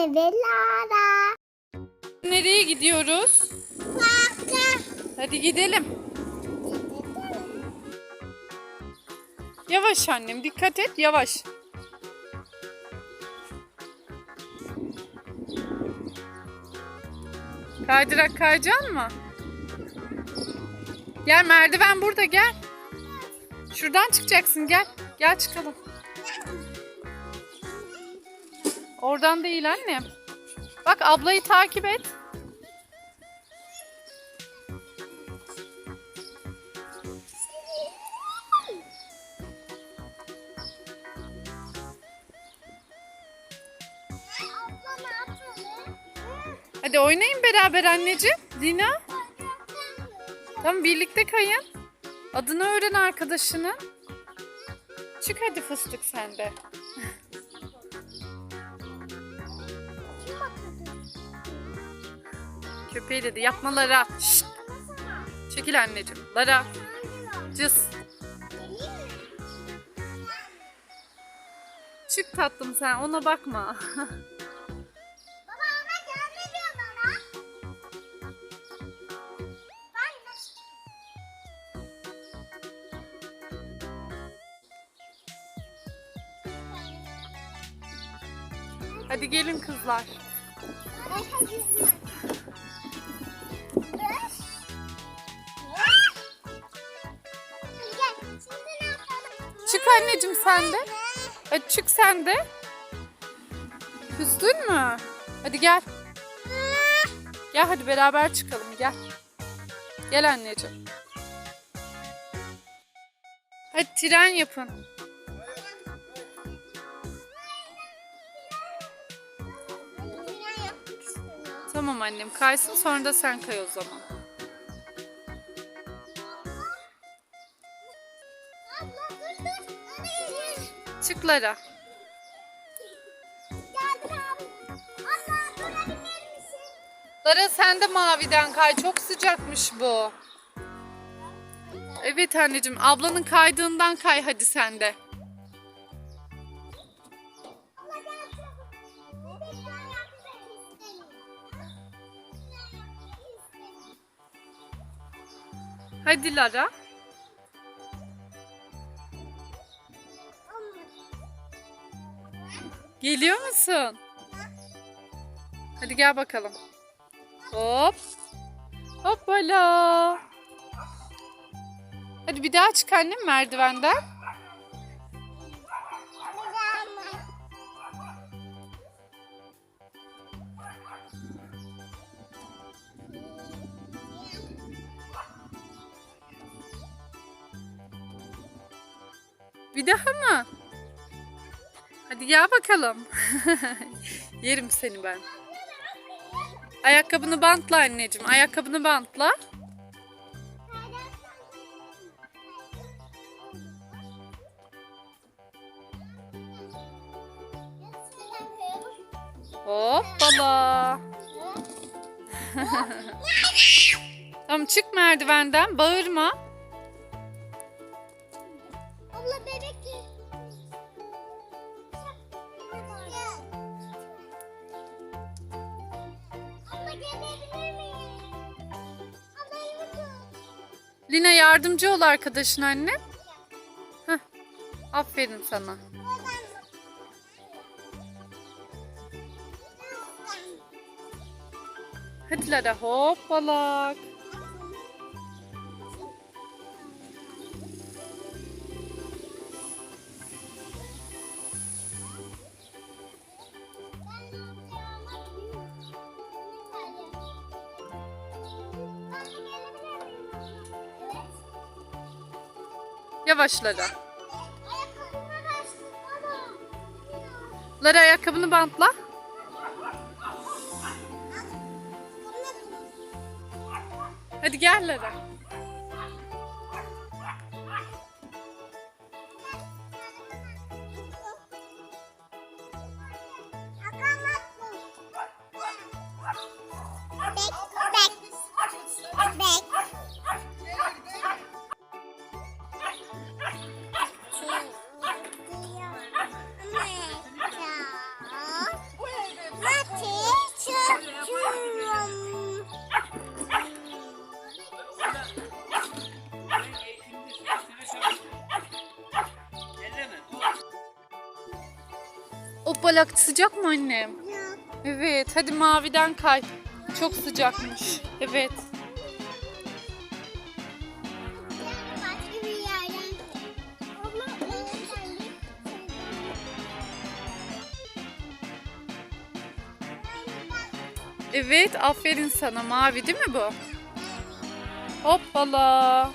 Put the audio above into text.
Anne ve Lara. Nereye gidiyoruz? Parka. Hadi gidelim. Yavaş annem dikkat et yavaş. Kaydırak kayacaksın mı? Gel merdiven burada gel. Şuradan çıkacaksın gel. Gel çıkalım. Oradan değil annem. Bak ablayı takip et. Hadi oynayın beraber anneciğim. Dina. Tamam birlikte kayın. Adını öğren arkadaşının. Çık hadi fıstık sen de. Köpeği dedi yapma Lara. Şşt. Çekil anneciğim. Lara. Cız. Çık tatlım sen ona bakma. Hadi gelin kızlar. Anneciğim sen de. Hadi çık sen de. Küstün mü? Hadi gel. Gel hadi beraber çıkalım gel. Gel anneciğim. Hadi tren yapın. Tamam annem kaysın sonra da sen kay o zaman. Çık Lara. Lara sen de maviden kay. Çok sıcakmış bu. Evet anneciğim. Ablanın kaydığından kay hadi sen de. Hadi Lara. Geliyor musun? Hadi gel bakalım. Hop. Hoppala. Hadi bir daha çık annem merdivenden. Bir daha mı? Hadi gel bakalım. Yerim seni ben. Ayakkabını bantla anneciğim. Ayakkabını bantla. Hoppala. tamam çık merdivenden. Bağırma. Lina yardımcı ol arkadaşın anne. Heh. Aferin sana. Hadi Lara hoppalak. Yavaş Lara. Lara ayakkabını bantla. Hadi gel Lara. O balak sıcak mı annem? Evet, hadi maviden kay. Çok sıcakmış. Evet. Evet aferin sana mavi değil mi bu? Hoppala.